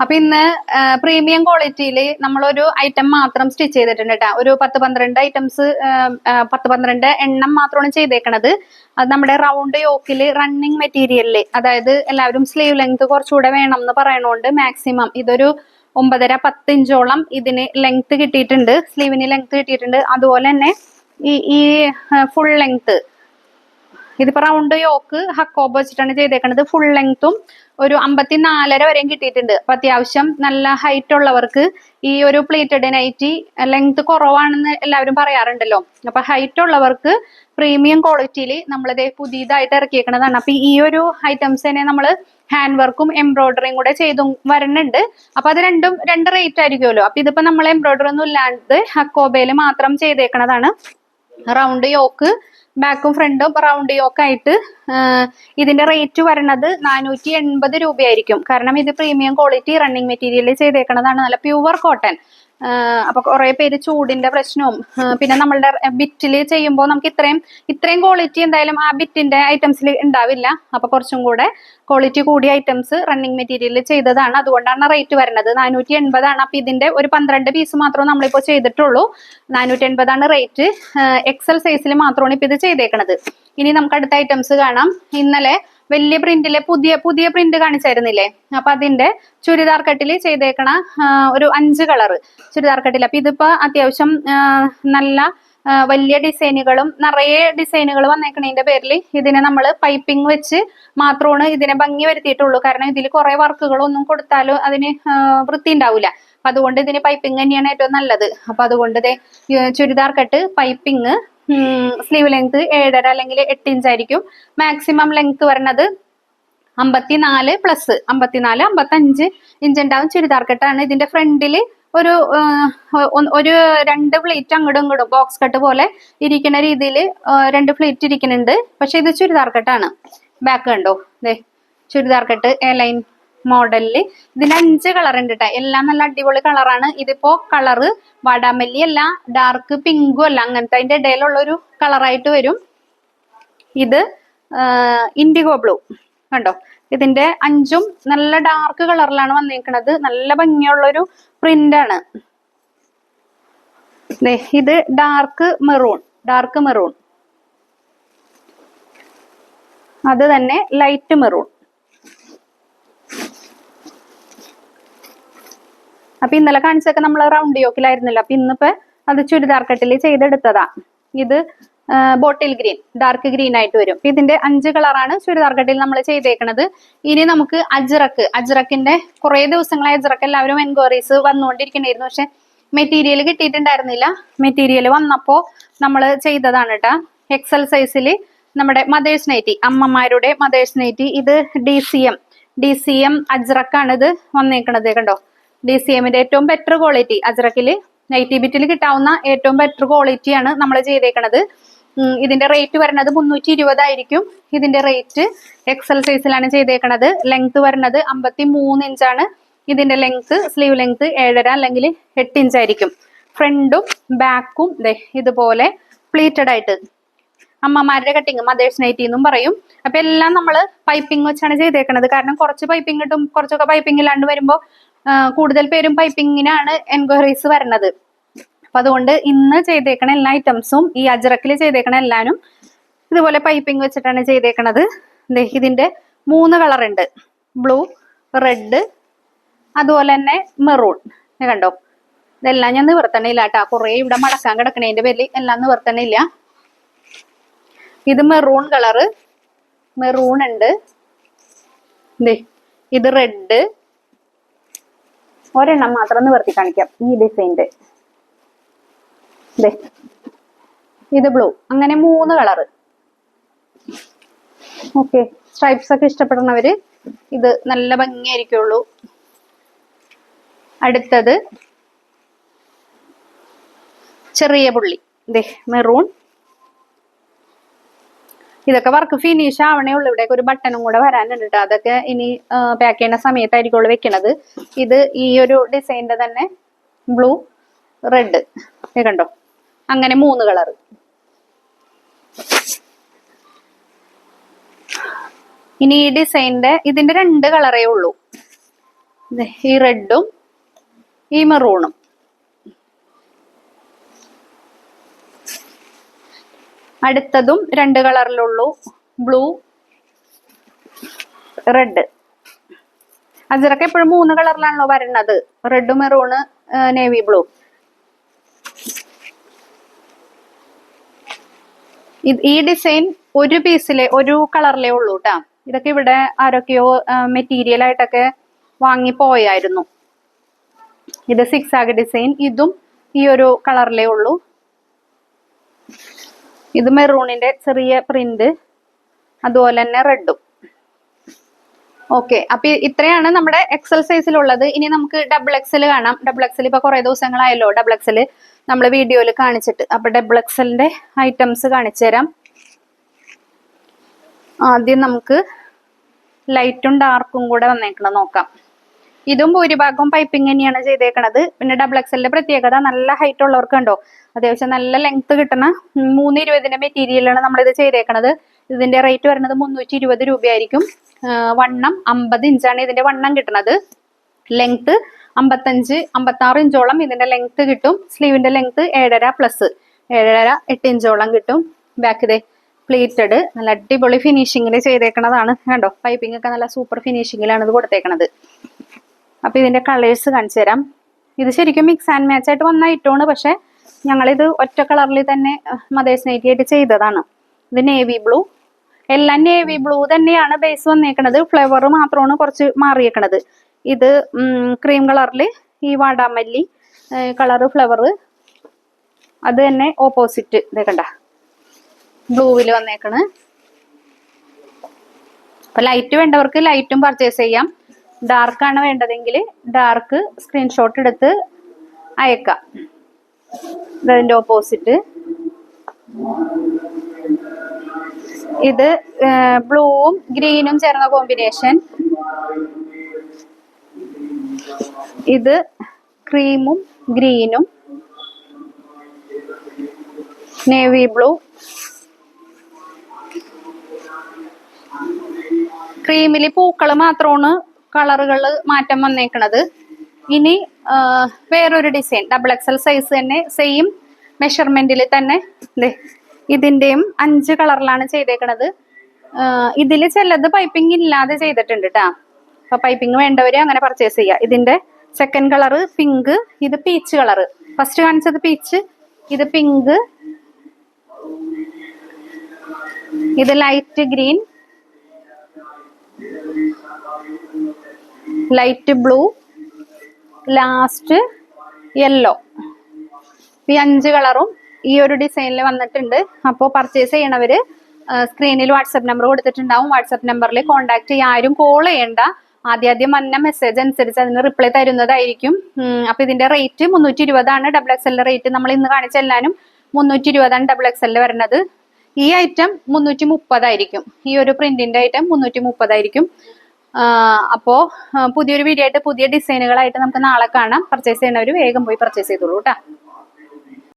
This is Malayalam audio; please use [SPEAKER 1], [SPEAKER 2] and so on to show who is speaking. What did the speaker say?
[SPEAKER 1] അപ്പൊ ഇന്ന് പ്രീമിയം ക്വാളിറ്റിയിൽ നമ്മളൊരു ഐറ്റം മാത്രം സ്റ്റിച്ച് ചെയ്തിട്ടുണ്ട് കേട്ടോ ഒരു പത്ത് പന്ത്രണ്ട് ഐറ്റംസ് പത്ത് പന്ത്രണ്ട് എണ്ണം മാത്രമാണ് ചെയ്തേക്കണത്. അത് നമ്മുടെ റൗണ്ട് യോക്കിൽ റണ്ണിങ് മെറ്റീരിയലിൽ അതായത് എല്ലാവരും സ്ലീവ് ലെങ്ത് കുറച്ചുകൂടെ വേണം എന്ന് പറയണോണ്ട് മാക്സിമം ഇതൊരു ഒമ്പതര പത്ത് ഇഞ്ചോളം ഇതിന് ലെങ്ത് കിട്ടിയിട്ടുണ്ട്. സ്ലീവിന് ലെങ്ത് കിട്ടിയിട്ടുണ്ട്. അതുപോലെ തന്നെ ഈ ഈ ഫുൾ ലെങ്ത് ഇതിപ്പോ റൗണ്ട് യോക്ക് ഹക്കോബ് വെച്ചിട്ടാണ് ചെയ്തേക്കുന്നത് ഫുൾ ലെങ്ത്തും ഒരു അമ്പത്തിനാലര വരെയും കിട്ടിയിട്ടുണ്ട്. അപ്പൊ അത്യാവശ്യം നല്ല ഹൈറ്റ് ഉള്ളവർക്ക് ഈ ഒരു പ്ലേറ്റഡ് നൈറ്റി ലെങ്ത് കുറവാണെന്ന് എല്ലാവരും പറയാറുണ്ടല്ലോ. അപ്പൊ ഹൈറ്റ് ഉള്ളവർക്ക് പ്രീമിയം ക്വാളിറ്റിയിൽ നമ്മളിത് പുതിയതായിട്ട് ഇറക്കിയേക്കുന്നതാണ് അപ്പൊ ഈ ഒരു ഐറ്റംസ് തന്നെ നമ്മൾ ഹാൻഡ് വർക്കും എംബ്രോയിഡറിയും കൂടെ ചെയ്തും വരുന്നുണ്ട് അപ്പൊ അത് രണ്ടും രണ്ട് റേറ്റ് ആയിരിക്കുമല്ലോ. അപ്പൊ ഇതിപ്പോ നമ്മൾ എംബ്രോയിഡറി ഒന്നും ഇല്ലാണ്ട് ഹക്കോബയിൽ മാത്രം ചെയ്തേക്കണതാണ്. റൗണ്ട് യോക്ക് ബാക്കും ഫ്രണ്ടും റൗണ്ട് യോക്ക് ആയിട്ട് ഇതിന്റെ റേറ്റ് വരണത് നാനൂറ്റി എൺപത് രൂപയായിരിക്കും. കാരണം ഇത് പ്രീമിയം ക്വാളിറ്റി റണ്ണിങ് മെറ്റീരിയൽ ചെയ്തേക്കണതാണ്. നല്ല പ്യുവർ കോട്ടൺ അപ്പൊ കുറെ പേര് ചൂടിന്റെ പ്രശ്നവും പിന്നെ നമ്മളുടെ ബിറ്റിൽ ചെയ്യുമ്പോൾ നമുക്ക് ഇത്രയും ഇത്രയും ക്വാളിറ്റി എന്തായാലും ആ ബിറ്റിന്റെ ഐറ്റംസിൽ ഉണ്ടാവില്ല അപ്പൊ കുറച്ചും കൂടെ ക്വാളിറ്റി കൂടിയ ഐറ്റംസ് റണ്ണിങ് മെറ്റീരിയൽ ചെയ്തതാണ്. അതുകൊണ്ടാണ് റേറ്റ് വരുന്നത് നാനൂറ്റി എൺപതാണ് അപ്പൊ ഇതിന്റെ ഒരു പന്ത്രണ്ട് പീസ് മാത്രമേ നമ്മളിപ്പോ ചെയ്തിട്ടുള്ളൂ. നാനൂറ്റി എൺപതാണ് റേറ്റ് എക്സൽ സൈസിൽ മാത്രമാണ് ഇപ്പൊ ഇത് ചെയ്തേക്കണത്. ഇനി നമുക്ക് അടുത്ത ഐറ്റംസ് കാണാം. ഇന്നലെ വലിയ പ്രിന്റിലെ പുതിയ പുതിയ പ്രിന്റ് കാണിച്ചായിരുന്നില്ലേ? അപ്പൊ അതിന്റെ ചുരിദാർ കട്ടിൽ ചെയ്തേക്കണ ഒരു അഞ്ച് കളറ് ചുരിദാർ കട്ടിൽ അപ്പൊ ഇതിപ്പോ അത്യാവശ്യം നല്ല വലിയ ഡിസൈനുകളും നിറയെ ഡിസൈനുകൾ വന്നേക്കണതിന്റെ പേരിൽ ഇതിനെ നമ്മൾ പൈപ്പിംഗ് വെച്ച് മാത്രമാണ് ഇതിനെ ഭംഗി വരുത്തിയിട്ടുള്ളൂ. കാരണം ഇതിൽ കുറെ വർക്കുകളൊന്നും കൊടുത്താലും അതിന് വൃത്തി ഉണ്ടാവില്ല അപ്പൊ അതുകൊണ്ട് ഇതിന് പൈപ്പിംഗ് തന്നെയാണ് ഏറ്റവും നല്ലത്. അപ്പൊ അതുകൊണ്ട് churidar cut piping sleeve length ഏഴര അല്ലെങ്കിൽ എട്ട് ഇഞ്ച് ആയിരിക്കും. മാക്സിമം ലെങ്ത് വരുന്നത് അമ്പത്തിനാല് പ്ലസ് അമ്പത്തിനാല് അമ്പത്തഞ്ച് ഇഞ്ച് ഉണ്ടാവും. ചുരിദാർ കെട്ടാണ്. ഇതിന്റെ ഫ്രണ്ടിൽ ഒരു ഒരു രണ്ട് പ്ലേറ്റ് അങ്ങോട്ടും ഇങ്ങോട്ടും ബോക്സ് കട്ട് പോലെ ഇരിക്കുന്ന രീതിയിൽ രണ്ട് പ്ലേറ്റ് ഇരിക്കുന്നുണ്ട്. പക്ഷെ ഇത് ചുരിദാർ കെട്ടാണ്. ബാക്ക് കണ്ടോ? ദേ ചുരിദാർ കെട്ട് എ ലൈൻ മോഡലിൽ. ഇതിന് അഞ്ച് കളർ ഉണ്ട് കേട്ടോ എല്ലാം നല്ല അടിപൊളി കളറാണ് ഇതിപ്പോ കളറ് വാടാമല്ലി അല്ല ഡാർക്ക് പിങ്കും അല്ല അങ്ങനത്തെ അതിന്റെ ഇടയിലുള്ള ഒരു കളറായിട്ട് വരും. ഇത് ഇൻഡിഗോ ബ്ലൂ കണ്ടോ? ഇതിന്റെ അഞ്ചും നല്ല ഡാർക്ക് കളറിലാണ് വന്നിരിക്കുന്നത് നല്ല ഭംഗിയുള്ള ഒരു പ്രിന്റ് ആണ് ഇത് ഡാർക്ക് മെറൂൺ ഡാർക്ക് മെറൂൺ അത് തന്നെ ലൈറ്റ് മെറൂൺ അപ്പൊ ഇന്നലെ കാണിച്ചൊക്കെ നമ്മൾ റൗണ്ട് യോക്കിലായിരുന്നല്ലോ അപ്പൊ ഇന്നിപ്പോ അത് ചുരിദാർ കട്ടിൽ ചെയ്തെടുത്തതാ. ഇത് ബോട്ടിൽ ഗ്രീൻ ഡാർക്ക് ഗ്രീൻ ആയിട്ട് വരും. ഇതിന്റെ അഞ്ച് കളറാണ് ചുരിദാർ കട്ടിൽ നമ്മൾ ചെയ്തേക്കുന്നത് ഇനി നമുക്ക് അജ്രക്ക് അജ്റക്കിന്റെ കുറെ ദിവസങ്ങളായി അജ്രക്ക് എല്ലാവരും എൻക്വയറീസ് വന്നുകൊണ്ടിരിക്കണായിരുന്നു പക്ഷെ മെറ്റീരിയൽ കിട്ടിയിട്ടുണ്ടായിരുന്നില്ല. മെറ്റീരിയൽ വന്നപ്പോ നമ്മൾ ചെയ്തതാണ് കേട്ടാ എക്സൽ സൈസിൽ നമ്മുടെ മദേഴ്സ് നൈറ്റി അമ്മമാരുടെ മദേഴ്സ് നൈറ്റി ഇത് D C M D C M അജ്രക്കാണ് ഇത് വന്നേക്കണത് കണ്ടോ? ഡി സി എമ്മിന്റെ ഏറ്റവും ബെറ്റർ ക്വാളിറ്റി അജ്രക്കിൽ നൈറ്റി ബിറ്റിൽ കിട്ടാവുന്ന ഏറ്റവും ബെറ്റർ ക്വാളിറ്റിയാണ് നമ്മൾ ചെയ്തേക്കണത്. ഇതിന്റെ റേറ്റ് വരുന്നത് മുന്നൂറ്റി ഇരുപതായിരിക്കും ഇതിന്റെ റേറ്റ് എക്സൽ സൈസിലാണ് ചെയ്തേക്കണത്. ലെങ്ത് വരുന്നത് അമ്പത്തി മൂന്ന് ഇഞ്ചാണ് ഇതിന്റെ ലെങ്ത് സ്ലീവ് ലെങ്ത് ഏഴര അല്ലെങ്കിൽ എട്ട് ഇഞ്ച് ആയിരിക്കും. ഫ്രണ്ടും ബാക്കും ഇതുപോലെ പ്ലീറ്റഡ് ആയിട്ട്. അമ്മമാരുടെ കട്ടിങ് മദേഴ്സ് നൈറ്റി എന്നും പറയും. അപ്പൊ എല്ലാം നമ്മൾ പൈപ്പിംഗ് വെച്ചാണ് ചെയ്തേക്കണത്. കാരണം കുറച്ച് പൈപ്പിംഗ് കിട്ടും കുറച്ചൊക്കെ പൈപ്പിംഗ് ഇല്ലാണ്ട് വരുമ്പോൾ കൂടുതൽ പേരും പൈപ്പിങ്ങിനാണ് എൻക്വയറീസ് വരുന്നത്. അപ്പൊ അതുകൊണ്ട് ഇന്ന് ചെയ്തേക്കണ എല്ലാ ഐറ്റംസും ഈ അജറക്കിൽ ചെയ്തേക്കണ എല്ലാനും ഇതുപോലെ പൈപ്പിംഗ് വെച്ചിട്ടാണ് ചെയ്തേക്കണത്. ഇതിന്റെ മൂന്ന് കളർ ഉണ്ട് ബ്ലൂ റെഡ് അതുപോലെ തന്നെ മെറൂൺ. കണ്ടോ? ഇതെല്ലാം ഞാൻ നിവർത്തണില്ല കേട്ടാ. കുറെ ഇവിടെ മടക്കാൻ കിടക്കണേന്റെ പേരിൽ എല്ലാം നിവർത്തണില്ല. ഇത് മെറൂൺ കളറ്. മെറൂൺ ഉണ്ട്. ഇത് റെഡ് ഒരെണ്ണം മാത്രം നിവർത്തി കാണിക്കാം. ഈ ഡിസൈന്റെ ഇത് ബ്ലൂ അങ്ങനെ മൂന്ന് കളറ് ഓക്കെ സ്ട്രൈപ്സ് ഒക്കെ ഇഷ്ടപ്പെടുന്നവര് ഇത് നല്ല ഭംഗിയായിരിക്കുള്ളൂ. അടുത്തത് ചെറിയ പുള്ളി. ദേ മെറൂൺ ഇതൊക്കെ വർക്ക് ഫിനിഷ് ആവണേ ഉള്ളൂ. ഇവിടേക്ക് ഒരു ബട്ടണും കൂടെ വരാനുണ്ട് അതൊക്കെ ഇനി പാക്ക് ചെയ്യുന്ന സമയത്തായിരിക്കും വെക്കണത്. ഇത് ഈ ഒരു ഡിസൈനിന്റെ തന്നെ ബ്ലൂ റെഡ് കണ്ടോ? അങ്ങനെ മൂന്ന് കളർ ഇനി ഈ ഡിസൈനിന്റെ ഇതിന്റെ രണ്ട് കളറേ ഉള്ളൂ. ഈ റെഡും ഈ മെറൂണും അടുത്തതും രണ്ട് കളറിലുള്ളൂ. Blue red. അജിറക്ക് എപ്പോഴും മൂന്ന് കളറിലാണല്ലോ വരുന്നത് റെഡ് മെറൂണ് നേവി ബ്ലൂ. ഈ ഡിസൈൻ ഒരു പീസിലെ ഒരു കളറിലേ ഉള്ളൂ കേട്ടാ ഇതൊക്കെ ഇവിടെ ആരൊക്കെയോ മെറ്റീരിയൽ ആയിട്ടൊക്കെ വാങ്ങി പോയായിരുന്നു. ഇത് സിക്സ് ആഗ് ഡിസൈൻ. ഇതും ഈ ഒരു കളറിലേ ഉള്ളൂ. ഇത് മെറൂണിന്റെ ചെറിയ പ്രിന്റ് അതുപോലെ തന്നെ റെഡും ഓക്കെ അപ്പൊ ഇത്രയാണ് നമ്മുടെ എക്സൽ സൈസിലുള്ളത് ഇനി നമുക്ക് ഡബിൾ എക്സൽ കാണാം. ഡബിൾ എക്സൽ ഇപ്പൊ കുറെ ദിവസങ്ങളായല്ലോ ഡബിൾ എക്സൽ നമ്മൾ വീഡിയോയിൽ കാണിച്ചിട്ട്. അപ്പൊ ഡബിൾ എക്സലിന്റെ ഐറ്റംസ് കാണിച്ചു തരാം. ആദ്യം നമുക്ക് ലൈറ്റും ഡാർക്കും കൂടെ വന്നേക്കണം നോക്കാം. ഇതും ഭൂരിഭാഗവും പൈപ്പിംഗ് തന്നെയാണ് ചെയ്തേക്കണത്. പിന്നെ ഡബിൾ എക്സലിന്റെ പ്രത്യേകത നല്ല ഹൈറ്റ് ഉള്ളവർക്ക് ഉണ്ടോ അത്യാവശ്യം നല്ല ലെങ്ത് കിട്ടുന്ന ഉം, മൂന്ന് ഇരുപതിന്റെ മെറ്റീരിയലാണ് നമ്മൾ ഇത് ചെയ്തേക്കണത്. ഇതിന്റെ റേറ്റ് വരുന്നത് മുന്നൂറ്റി ഇരുപത് രൂപയായിരിക്കും വണ്ണം അമ്പത് ഇഞ്ചാണ് ഇതിന്റെ വണ്ണം കിട്ടുന്നത് ലെങ്ത് അമ്പത്തഞ്ച് അമ്പത്തി ആറ് ഇഞ്ചോളം ഇതിന്റെ ലെങ്ത് കിട്ടും. സ്ലീവിന്റെ ലെങ്ത് ഏഴര പ്ലസ് ഏഴര എട്ട് ഇഞ്ചോളം കിട്ടും. ബാക്ക് ഇതേ പ്ലേറ്റഡ് നല്ല അടിപൊളി ഫിനിഷിങ്ങിൽ ചെയ്തേക്കണതാണ്. കണ്ടോ? പൈപ്പിംഗ് ഒക്കെ നല്ല സൂപ്പർ ഫിനിഷിങ്ങിലാണ് ഇത് കൊടുത്തേക്കണത്. അപ്പൊ ഇതിന്റെ കളേഴ്സ് കാണിച്ചു തരാം. ഇത് ശരിക്കും മിക്സ് ആൻഡ് മാച്ച് ആയിട്ട് വന്ന ഇട്ടോണ് പക്ഷെ ഞങ്ങളിത് ഒറ്റ കളറിൽ തന്നെ മദേഴ്സ് നൈറ്റി ആയിട്ട് ചെയ്തതാണ്. ഇത് നേവി ബ്ലൂ എല്ലാം നേവി ബ്ലൂ തന്നെയാണ് ബേസ് വന്നേക്കണത്. ഫ്ലേവർ മാത്രമാണ് കുറച്ച് മാറിയേക്കണത്. ഇത് ക്രീം കളറിൽ ഈ വാടാമല്ലി കളറ് ഫ്ലവർ അത് തന്നെ ഓപ്പോസിറ്റ് ഇതേക്കണ്ട കണ്ട. ബ്ലൂവിൽ വന്നേക്കണ്. അപ്പൊ ലൈറ്റ് വേണ്ടവർക്ക് ലൈറ്റും പർച്ചേസ് ചെയ്യാം. ഡാർക്ക് ആണ് വേണ്ടതെങ്കിൽ ഡാർക്ക് സ്ക്രീൻഷോട്ട് എടുത്ത് അയക്കാം. ഇതിന്റെ ഓപ്പോസിറ്റ് ഇത് ബ്ലൂവും ഗ്രീനും ചേർന്ന കോമ്പിനേഷൻ ഇത് ക്രീമും ഗ്രീനും നേവി ബ്ലൂ ക്രീമിൽ പൂക്കൾ മാത്രമാണ് കളറുകൾ മാറ്റം വന്നേക്കണത്. ഇനി വേറൊരു ഡിസൈൻ. ഡബിൾ എക്സൽ സൈസ് തന്നെ സെയിം മെഷർമെന്റിൽ തന്നെ ഇതിന്റെയും അഞ്ച് കളറിലാണ് ചെയ്തേക്കണത്. ഇതിൽ ചിലത് പൈപ്പിംഗ് ഇല്ലാതെ ചെയ്തിട്ടുണ്ട് കേട്ടാ അപ്പൊ പൈപ്പിംഗ് വേണ്ടവര് അങ്ങനെ പർച്ചേസ് ചെയ്യുക ഇതിന്റെ സെക്കൻഡ് കളറ് പിങ്ക് ഇത് പീച്ച് കളറ് ഫസ്റ്റ് കാണിച്ചത് പീച്ച് ഇത് പിങ്ക് ഇത് light green light blue last yellow. ഈ അഞ്ച് കളറും ഈ ഒരു ഡിസൈനിൽ വന്നിട്ടുണ്ട്. അപ്പോൾ പർച്ചേസ് ചെയ്യണവര് സ്ക്രീനിൽ വാട്സപ്പ് നമ്പർ കൊടുത്തിട്ടുണ്ടാവും. വാട്സപ്പ് നമ്പറിൽ കോൺടാക്ട് ചെയ്യുക ആരും കോൾ ചെയ്യണ്ട. ആദ്യാദ്യം ആദ്യം വന്ന മെസ്സേജ് അനുസരിച്ച് അതിന് റിപ്ലൈ തരുന്നതായിരിക്കും. അപ്പൊ ഇതിന്റെ റേറ്റ് മുന്നൂറ്റി ഇരുപതാണ് ഡബിൾ എക്സലിന്റെ റേറ്റ് നമ്മൾ ഇന്ന് കാണിച്ച എല്ലാനും മുന്നൂറ്റി ഇരുപതാണ് ഡബിൾ എക്സലിൽ വരുന്നത്. ഈ ഐറ്റം മുന്നൂറ്റി മുപ്പതായിരിക്കും ഈ ഒരു പ്രിന്റിന്റെ ഐറ്റം മുന്നൂറ്റി മുപ്പതായിരിക്കും അപ്പോ പുതിയൊരു വീഡിയോ ആയിട്ട് പുതിയ ഡിസൈനുകളായിട്ട് നമുക്ക് നാളെ കാണാം. പർച്ചേസ് ചെയ്യുന്നവർ വേഗം പോയി പർച്ചേസ് ചെയ്തോളൂ കേട്ടോ